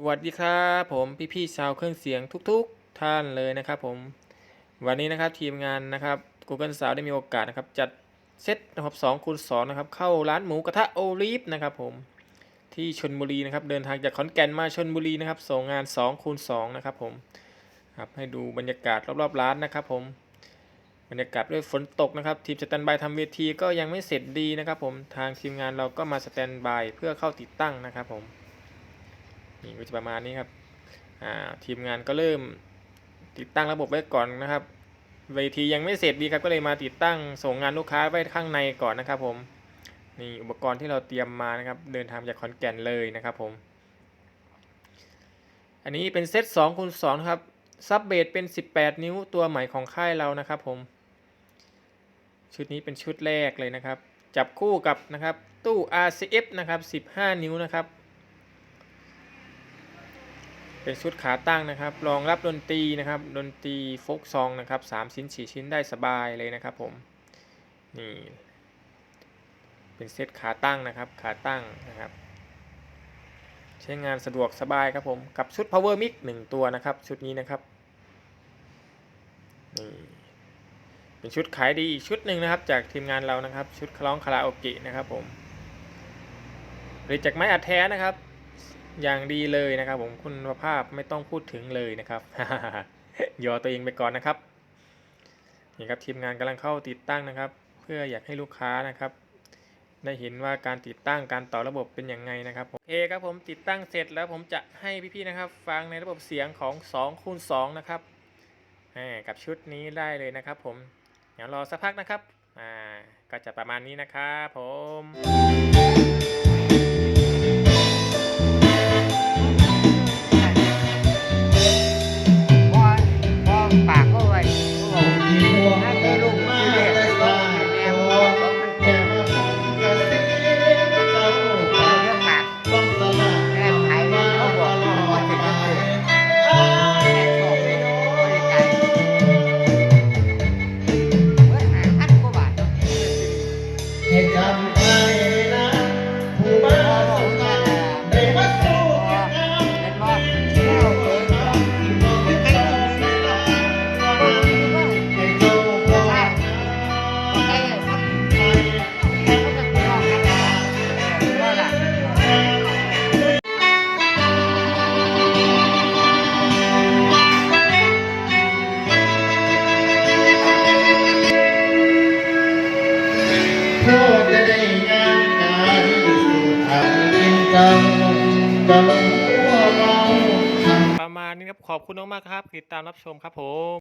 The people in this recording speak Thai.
สวัสดีครับผมพี่ๆชาวเครื่องเสียงทุกๆท่านเลยนะครับผมวันนี้นะครับทีมงานนะครับ Google Sound ได้มีโอกาสนะครับจัดเซตนะครับ2คูณ2นะครับเข้าร้านหมูกระทะโอลิฟนะครับผมที่ชนบุรีนะครับเดินทางจากขอนแก่นมาชนบุรีนะครับส่งงาน2คูณ2นะครับผมครับให้ดูบรรยากาศรอบๆร้านนะครับผมบรรยากาศด้วยฝนตกนะครับทีมสแตนบายทำเวทีก็ยังไม่เสร็จดีนะครับผมทางทีมงานเราก็มาสแตนบายเพื่อเข้าติดตั้งนะครับผม นี่ก็จะประมาณนี้ครับอ่าทีมงานก็เริ่มติดตั้งระบบไว้ก่อนนะครับเวทียังไม่เสร็จดีครับก็เลยมาติดตั้งส่งงานลูกค้าไว้ข้างในก่อนนะครับผมนี่อุปกรณ์ที่เราเตรียมมานะครับเดินทางจากขอนแก่นเลยนะครับผม อันนี้เป็นเซต2คูณ2ครับซับเบสเป็น 18 นิ้วตัวใหม่ของค่ายเรานะครับผม ชุดนี้เป็นชุดแรกเลยนะครับ จับคู่กับนะครับตู้ RCF นะครับ 15 นิ้วนะครับ เป็นชุดขาตั้งนะครับ รองรับดนตรีนะครับ ดนตรีโฟกซองนะครับสามชิ้นสี่ชิ้นได้สบายเลยนะครับผม นี่ เป็นเซตขาตั้งนะครับ ขาตั้งนะครับ ใช้งานสะดวกสบายครับผม กับชุด power mix หนึ่งตัวนะครับ ชุดนี้นะครับ นี่เป็นชุดขายดีอีกชุดหนึ่งนะครับ จากทีมงานเรานะครับ ชุดคล้องคาราโอเกะนะครับผมผลิตจากไม้อัดแท้นะครับ อย่างดีเลยนะครับ ผมคุณภาพไม่ต้องพูดถึงเลยนะครับยอตัวเองไปก่อนนะครับนี่ครับทีมงานกำลังเข้าติดตั้งนะครับ เพื่ออยากให้ลูกค้านะครับ ได้เห็นว่าการติดตั้งการต่อระบบเป็นยังไงนะครับผมโอเคครับผมติดตั้งเสร็จแล้วผมจะให้พี่ๆนะครับ ฟังในระบบเสียงของ2คูณ2นะครับกับชุดนี้ได้เลยนะครับ ผมเดี๋ยวรอสักพักนะครับอ่าก็จะประมาณนี้นะครับผม พ่อจะได้งานการสู่ทางจริงจังกับพวกเรา ประมาณนี้ครับขอบคุณมากๆครับติดตามรับชมครับผม